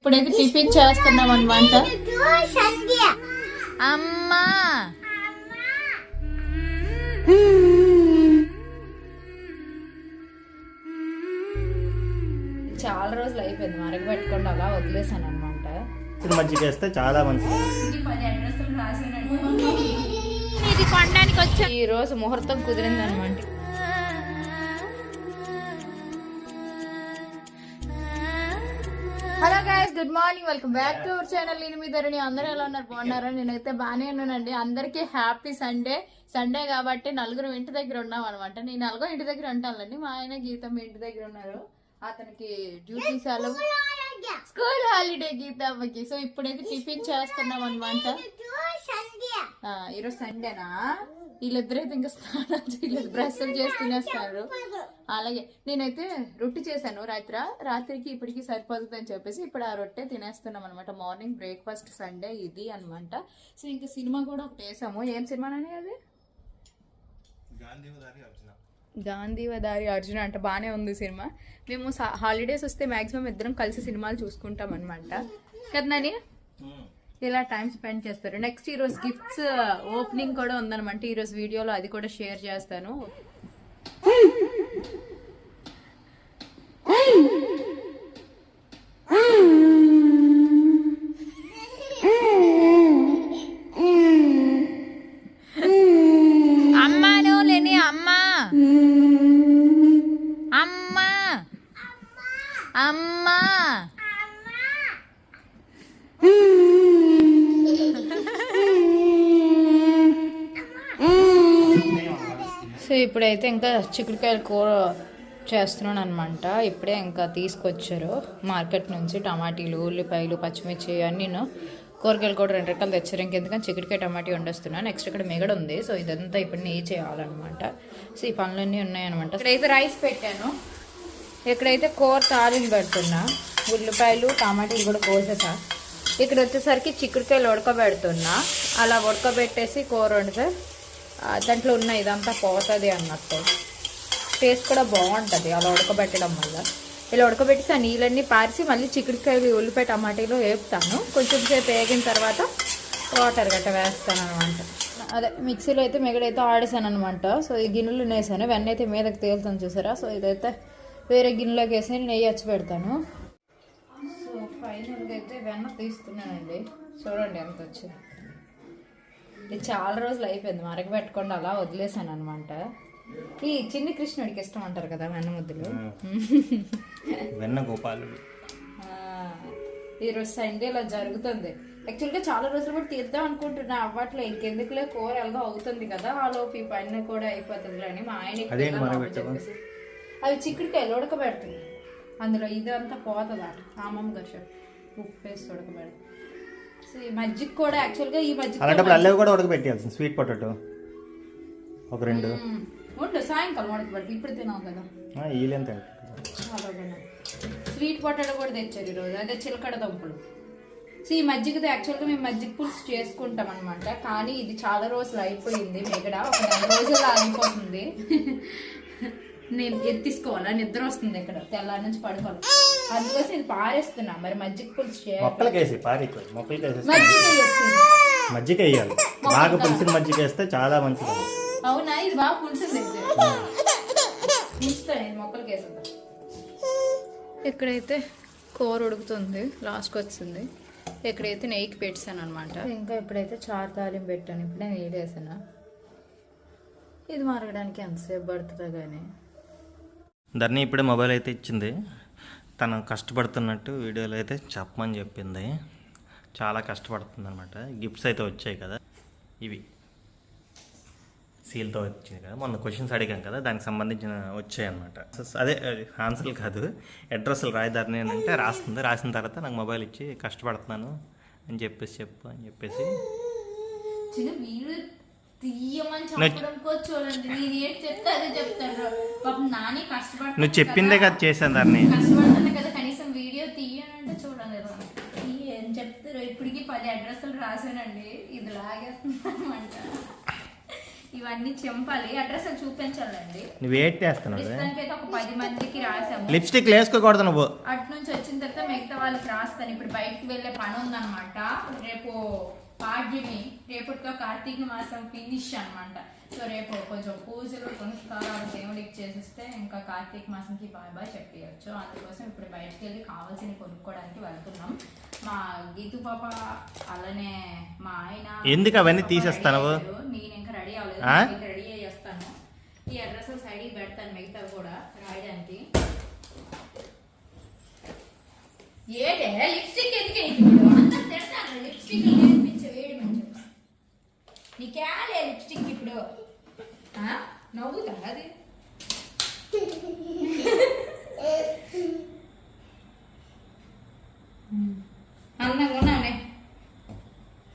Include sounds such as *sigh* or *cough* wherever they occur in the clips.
ఇప్పుడైతే టిఫిన్ చేస్తున్నాం అనమాట అమ్మా. చాలా రోజులు అయిపోయింది మరగబెట్టుకుండా అలా వదిలేసాను అనమాట మజ్జిగ వేస్తే చాలా మంచిది. ఇది కొనడానికి వచ్చా ఈ రోజు ముహూర్తం కుదిరింది అనమాట good morning welcome back to our channel. నేను మీ ధరణి. అందరూ ఎలా ఉన్నారు? బాగున్నారా? నేనైతే బాగానే ఉన్నానండి. అందరికీ హ్యాపీ సండే. సండే కాబట్టి నలుగురు ఇంటి దగ్గర ఉన్నాం అనమాట నేను నలుగురు ఇంటి దగ్గర ఉంటానండి మా ఆయన గీతం ఇంటి దగ్గర ఉన్నారు. అతనికి డ్యూటీ సెలవు. స్కూల్ హాలిడే గీతమ్మకి. సో ఇప్పుడైతే టిఫిన్ చేస్తున్నాం అనమాట ఈరోజు సండేనా? వీళ్ళిద్దరైతే ఇంకా స్నానం *laughs* బ్రష్ చేసి తినేస్తారు అలాగే నేనైతే రొట్టె చేశాను రాత్రి. రాత్రికి ఇప్పటికి సరిపోతుంది అని చెప్పేసి ఇప్పుడు ఆ రొట్టె తినేస్తున్నాం అనమాట మార్నింగ్ బ్రేక్ఫాస్ట్ సండే ఇది అన్నమాట. సో ఇంకా సినిమా కూడా ఒకటి వేసాము. ఏం సినిమానని అది? గాంధీవదారి అర్జున. అంటే బాగానే ఉంది సినిమా. మేము హాలిడేస్ వస్తే మాక్సిమం ఇద్దరం కలిసి సినిమాలు చూసుకుంటాం అనమాట కదా నాని? ఇలా టైం స్పెండ్ చేస్తారు. నెక్స్ట్ ఈరోజు గిఫ్ట్స్ ఓపెనింగ్ uh, కూడా ఉందన్నమాట. ఈరోజు వీడియోలో అది కూడా షేర్ చేస్తాను. ఇప్పుడైతే ఇంకా చిక్కుడుకాయలు కూర చేస్తున్నాను అనమాట ఇప్పుడే ఇంకా తీసుకొచ్చారు. మార్కెట్ నుంచి టమాటీలు ఉల్లిపాయలు పచ్చిమిర్చి అన్నీను కూరగాయలు కూడా రెండు రకాలు తెచ్చారు. ఇంకెందుకని చిక్కుడుకాయ టమాటీ వండేస్తున్నాను. నెక్స్ట్ ఇక్కడ మిగడ ఉంది. సో ఇదంతా ఇప్పుడు నెయ్యి చేయాలన్నమాట. సో ఈ పనులన్నీ ఉన్నాయన్నమాట. ఇక్కడైతే రైస్ పెట్టాను. ఇక్కడైతే కూర తాలింపు పెడుతున్నా. ఉల్లిపాయలు టమాటీలు కూడా కోసేసా. ఇక్కడ వచ్చేసరికి చిక్కుడుకాయలు ఉడకబెడుతున్నా. అలా ఉడకబెట్టేసి కూర వండితే దాంట్లో ఉన్న ఇదంతా పోతుంది అన్నట్టు. టేస్ట్ కూడా బాగుంటుంది అలా ఉడకబెట్టడం వల్ల. ఇలా ఉడకబెట్టేసి ఆ నీళ్ళన్నీ పారిసి మళ్ళీ చిక్కుడుకాయలు ఉల్లిపాయ టమాటీలో వేపుతాను. కొంచెం సేపు వేగిన తర్వాత వాటర్ గట్ట వేస్తాను అనమాట అదే మిక్సీలో అయితే మిగడైతే ఆడేసాను అనమాట సో ఈ గిన్నెలు వేసాను వెన్న అయితే మీదకి తేలుతాను చూసారా? సో ఇదైతే వేరే గిన్నెలోకి వేసి నెయ్యి వచ్చి పెడతాను. సో ఫైనల్గా అయితే వెన్న తీస్తున్నానండి. చూడండి ఎంత వచ్చింది. ఇది చాలా రోజులు అయిపోయింది మరగబెట్టకుండా అలా వదిలేసాను అనమాట ఈ చిన్ని కృష్ణుడికి ఇష్టం అంటారు కదా వెన్న ముద్దులు వెన్న గోపాలుడు. ఈరోజు సండే ఇలా జరుగుతుంది. యాక్చువల్గా చాలా రోజులు కూడా తీద్దాం అనుకుంటున్నా అవ్వట్లే ఇంకెందుకులే కూర ఎలాగో అవుతుంది కదా ఆ లోపు ఈ పని కూడా అయిపోతుంది అని మా ఆయన. అవి చిక్కుడుకాయలు ఉడకబెడుతుంది. అందులో ఇదంతా పోతుంది అట అమ్మమ్మ గారు. ఉప్పు వేసి ఉడకబెడుతుంది. ఈ మజ్జిగ కూడా యాక్చువల్గా ఈ మజ్జిగ అలాంటప్పుడు అల్లవి కూడా ఉడకబెట్టేయాల్సింది స్వీట్ పొటాటో ఒక రెండు. ఉండు సాయంకాలం ఉడకబెట్టి ఇప్పుడు తినావు కదా. అలాగే స్వీట్ పొటాటో కూడా తెచ్చారు ఈరోజు. అదే చిలకడ దుంపలు. సో ఈ మజ్జిగతో యాక్చువల్గా మేము మజ్జిగ పులుసు చేసుకుంటాం అనమాట కానీ ఇది చాలా రోజులు అయిపోయింది. మిగడ ఒక నెల రోజులు అయిపోతుంది *laughs* నేను ఎత్తిసుకోవాలా? నిద్ర వస్తుంది ఇక్కడ తెల్లారి నుంచి పడుకోవాలి? అందుకోసం ఇది పారేస్తున్నా. మరి మజ్జిగ పులుసు మజ్జిగ వేయాలి బాగా పులిసిన మజ్జిగ వేస్తే చాలా మంచిది. అవునా? ఇది బాగా పులుసుంది పులుస్తా నేను మొక్కలకి వేసేద్దాం ఇక్కడైతే కూర ఉడుకుతుంది. లాస్ట్కి వచ్చింది. ఇక్కడైతే నెయ్యికి పెట్టాను అనమాట ఇంకా ఇప్పుడైతే చారు తాలింపు పెట్టాను. ఇప్పుడే నెయ్యి వేసాను? ఇది మరగడానికి ఎంతసేపు పడుతుందో కానీ ధరణి ఇప్పుడే మొబైల్ అయితే ఇచ్చింది. తను కష్టపడుతున్నట్టు వీడియోలో అయితే చెప్పమని చెప్పింది. చాలా కష్టపడుతుంది అనమాట గిఫ్ట్స్ అయితే వచ్చాయి కదా. ఇవి. సీల్తో వచ్చింది కదా. మొన్న క్వశ్చన్స్ అడిగాం కదా. దానికి సంబంధించిన వచ్చాయి అనమాట అదే ఆన్సర్లు కాదు. అడ్రస్లు రాయదారిని అంటే రాస్తుంది. రాసిన తర్వాత నాకు మొబైల్ ఇచ్చి కష్టపడుతున్నాను అని చెప్పేసి చెప్పు అని చెప్పేసి. నువ్వు చెప్పిందే కదా. చేశాను దాన్ని కష్టపడుతున్నా కదా కనీసం వీడియో తీయనంటే చూడండి ఏం చెప్తారు ఇప్పటికి పది అడ్రస్లు రాశానండి. ఇది లాగేస్తుందన్నమాట ఇవన్నీ చెంపాలి. అడ్రస్ చూపించాలండి. నువ్వు ఏట్ చేస్తున్నావు ఒక పది మందికి రాసాము లిప్స్టిక్ వేసుకోకూడదు నువ్వు. అటు నుంచి వచ్చిన తర్వాత మిగతా వాళ్ళకి రాస్తాను. ఇప్పుడు బయటికి వెళ్ళే పని ఉందన్నమాట. రేపు పాడ్యమి రేపటితో కార్తీక మాసం ఫినిష్ అన్నమాట. సో రేపు కొంచెం పూజలు దేవుడికి చేసిస్తే ఇంకా కార్తీక మాసంకి బాయ్ బాయ్ చెప్పేయచ్చు. అందుకోసం ఇప్పుడు బయటికి వెళ్ళి కావాల్సినవి కొనుక్కోవడానికి వెళ్తున్నాం. మా గీతు పాప అలానే మా ఆయన ఎందుకు అవన్నీ అయ్యారు. నేను ఇంకా రెడీ అవ్వలేదు. రెడీ అయ్యి వస్తాను ఈ అడ్రస్ సైడ్కి పెడతాను మిగతావి కూడా రాయడానికి. ఏడే లిప్స్టిక్ ఎందుకు ఇప్పుడు అందరు తిడతారు లిప్స్టిక్ నేర్పించే వేడి మంచి నీకేలే లిప్స్టిక్ ఇప్పుడు ఆ? నవ్వుతా అది అందంగా ఉన్నానే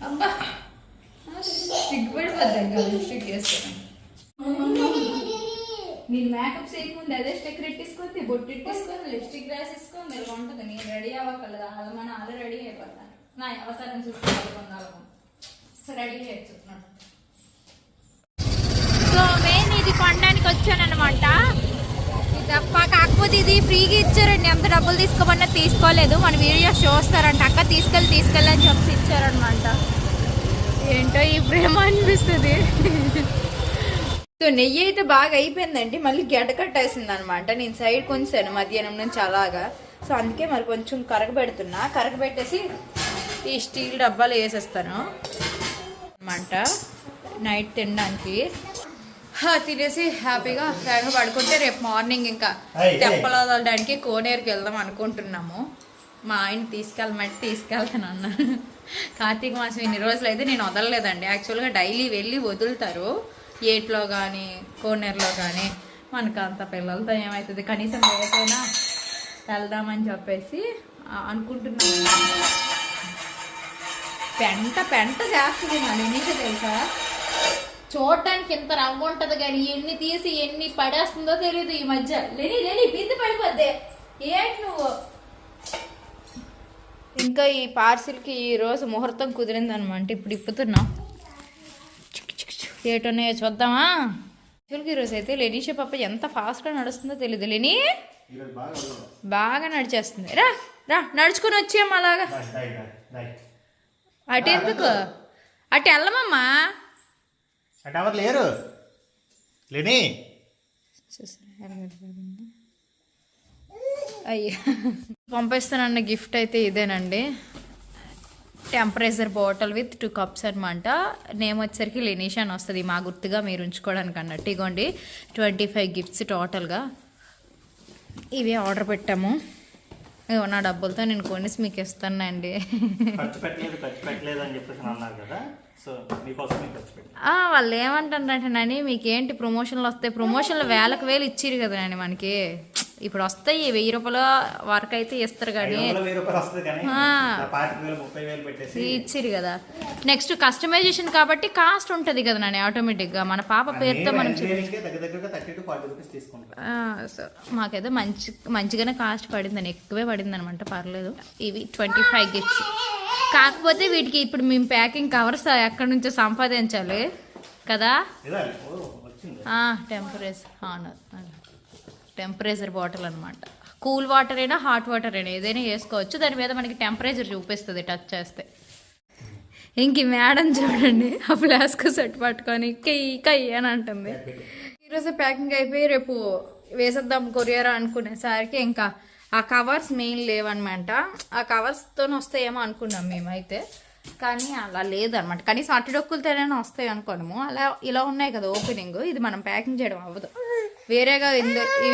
అబ్బా సిగ్గుపడిపోద్దాం లిప్స్టిక్ వేస్తాను నేను మేకప్ చేయకుండా అదే స్టిక్ రెట్టేసుకుంది బొట్టు ఇట్టేసుకొని లిప్స్టిక్ రాసేసుకొని మీరు ఉంటుంది నేను రెడీ అవ్వకలదా. అది మన అలా రెడీ అయిపోతా నా అవసరం చూసుకోవాలి కొందాలను రెడీ చేస్తున్నాను సో మెయిన్ ఇది కొనడానికి వచ్చానమాట ఇది తప్ప కాకపోతే ఇది ఫ్రీగా ఇచ్చారండి. ఎంత డబ్బులు తీసుకోమన్నా తీసుకోలేదు. మన వీడియోస్ చూస్తారంట అక్క తీసుకెళ్ళి తీసుకెళ్ళని చెప్పి ఇచ్చారనమాట ఏంటో ఈ ప్రేమ అనిపిస్తుంది. సో నెయ్యి అయితే బాగా అయిపోయిందండి. మళ్ళీ గడ్డ కట్టేసింది అనమాట నేను సైడ్ కొంచాను మధ్యాహ్నం నుంచి అలాగా. సో అందుకే మరి కొంచెం కరగబెడుతున్నా. కరగబెట్టేసి ఈ స్టీల్ డబ్బాలు వేసేస్తాను. అనమాట నైట్ తినడానికి. హా, తినేసి హ్యాపీగా హ్యాపీగా పడుకుంటే రేపు మార్నింగ్ ఇంకా. తెప్పలు వదలడానికి కోనేరుకి వెళ్దాం అనుకుంటున్నాము. మా ఆయన తీసుకెళ్ళమంటే తీసుకెళ్తాను అన్నాను కార్తీక మాసం ఇన్ని రోజులు అయితే నేను వదలలేదండి. యాక్చువల్గా డైలీ వెళ్ళి వదులుతారు. ఏట్లో కానీ కోనేరులో కానీ మనకు అంత పిల్లలతో ఏమవుతుంది కనీసం ఏదైనా వెళ్దామని చెప్పేసి అనుకుంటున్నాను. పెంట పెంట చేస్తుంది నా నిమిష తెలుసా? చూడటానికి ఎంత రంగు ఉంటుంది కానీ ఎన్ని తీసి ఎన్ని పడేస్తుందో తెలియదు ఈ మధ్య. లేని లేని బిందు పడిపోద్దే. ఏంటి నువ్వు? ఇంకా ఈ పార్సిల్కి ఈ రోజు ముహూర్తం కుదిరింది అనమాట ఇప్పుడు ఇప్పుతున్నాం. ఏటున్నాయో చూద్దామా? యాక్చువల్గా ఈరోజు అయితే లెనీషా పాప ఎంత ఫాస్ట్గా నడుస్తుందో తెలియదు లేని? బాగా నడిచేస్తుంది. రా రా నడుచుకుని వచ్చేయమ్మా అలాగా. అటు ఎందుకు? అటు వెళ్ళమమ్మా. అంటే ఎవరు లేరు? లేని? అయ్యో. పంపిస్తానన్న గిఫ్ట్ అయితే ఇదేనండి. Temperature bottle with two cups అనమాట నేమ్ వచ్చేసరికి లెనీషా అని వస్తుంది. మా గుర్తుగా మీరు ఉంచుకోవడానికి అన్నట్టు. ఇగోండి ట్వంటీ ఫైవ్ గిఫ్ట్స్ టోటల్గా. ఇవి ఆర్డర్ పెట్టాము. ఇగో నా డబ్బులతో నేను కొనేసి మీకు ఇస్తానండి. మీకు వాళ్ళు ఏమంటారంటే నాని మీకేంటి ప్రమోషన్లు వస్తాయి? ప్రమోషన్లు వేలకు వేలు ఇచ్చిరు కదా నాని మనకి. ఇప్పుడు వస్తాయి వెయ్యి రూపాయల వరకు అయితే ఇస్తారు కానీ ఇచ్చిరు కదా. నెక్స్ట్ కస్టమైజేషన్ కాబట్టి కాస్ట్ ఉంటుంది కదా నాని ఆటోమేటిక్గా మన పాప పేరుతో మనం మాకైతే మంచి మంచిగానే కాస్ట్ పడిందని ఎక్కువే పడింది అనమాట పర్లేదు. ఇవి ట్వంటీ ఫైవ్ గిఫ్ట్స్ కాకపోతే వీటికి ఇప్పుడు మేము ప్యాకింగ్ కవర్స్ ఎక్కడి నుంచో సంపాదించాలి కదా. ఓ వచ్చింది. టెంపరేచర్ బాటిల్ అనమాట కూల్ వాటర్ అయినా హాట్ వాటర్ అయినా ఏదైనా వేసుకోవచ్చు. దాని మీద మనకి టెంపరేచర్ చూపిస్తుంది టచ్ చేస్తే. ఇంక మేడం చూడండి ఆ ఫ్లాస్క్ సెట్ పట్టుకొని కై కై అని అంటుంది. ఈరోజు ప్యాకింగ్ అయిపోయి రేపు వేసేద్దాం కొరియర్ అనుకునేసరికి ఇంకా ఆ కవర్స్ మెయిన్ లేవన్నమాట. ఆ కవర్స్తో వస్తాయేమో అనుకున్నాం మేమైతే. కానీ అలా లేదనమాట కనీసం అట్టుడొక్కులతోనే వస్తాయి అనుకోనము అలా ఇలా ఉన్నాయి కదా ఓపెనింగ్. ఇది మనం ప్యాకింగ్ చేయడం అవ్వదు. వేరేగా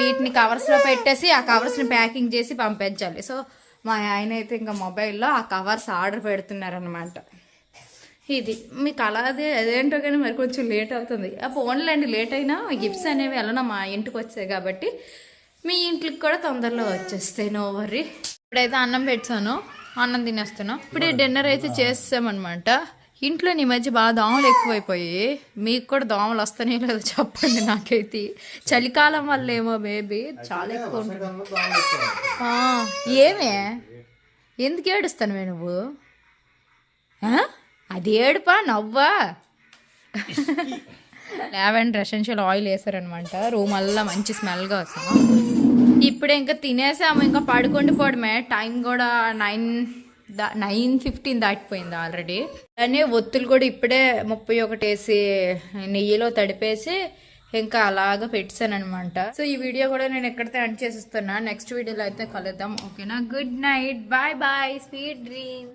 వీటిని కవర్స్లో పెట్టేసి ఆ కవర్స్ని ప్యాకింగ్ చేసి పంపించాలి. సో మా ఆయన అయితే ఇంకా మొబైల్లో ఆ కవర్స్ ఆర్డర్ పెడుతున్నారనమాట ఇది మీకు అలా అదే అదేంటో కానీ మరి కొంచెం లేట్ అవుతుంది. ఆ ఫోన్లేండి లేట్ అయినా గిఫ్ట్స్ అనేవి ఎలా మా ఇంటికి వచ్చాయి కాబట్టి మీ ఇంటికి కూడా తొందరలో వచ్చేస్తాయి నో వర్రీ ఇప్పుడైతే అన్నం పెట్టాను అన్నం తినేస్తున్నాం. ఇప్పుడే డిన్నర్ అయితే చేసామన్నమాట ఇంట్లో ఈ మధ్య బాగా దోమలు ఎక్కువైపోయి మీకు కూడా దోమలు వస్తానే లేదో చెప్పండి నాకైతే. చలికాలం వల్ల ఏమో బేబీ చాలా ఎక్కువ ఉంటుంది. ఏమే? ఎందుకు ఏడుస్తానువే నువ్వు? అది ఏడుపా నవ్వా? లావెండర్ ఎసెన్షియల్ ఆయిల్ వేసారనమాట రూమ్ అల్లా మంచి స్మెల్గా వస్తాము ఇప్పుడే ఇంకా తినేసాము ఇంకా పడుకుండి పోవడమే టైం కూడా నైన్ దా నైన్ ఫిఫ్టీన్ దాటిపోయింది ఆల్రెడీ అలానే ఒత్తులు కూడా ఇప్పుడే ముప్పై ఒకటి వేసి నెయ్యిలో తడిపేసి ఇంకా అలాగా పెట్టానమాట సో ఈ వీడియో కూడా నేను ఎక్కడితే ఎండ్ చేసిస్తున్నా. నెక్స్ట్ వీడియోలో అయితే కలుద్దాం. ఓకేనా good night bye bye sweet dreams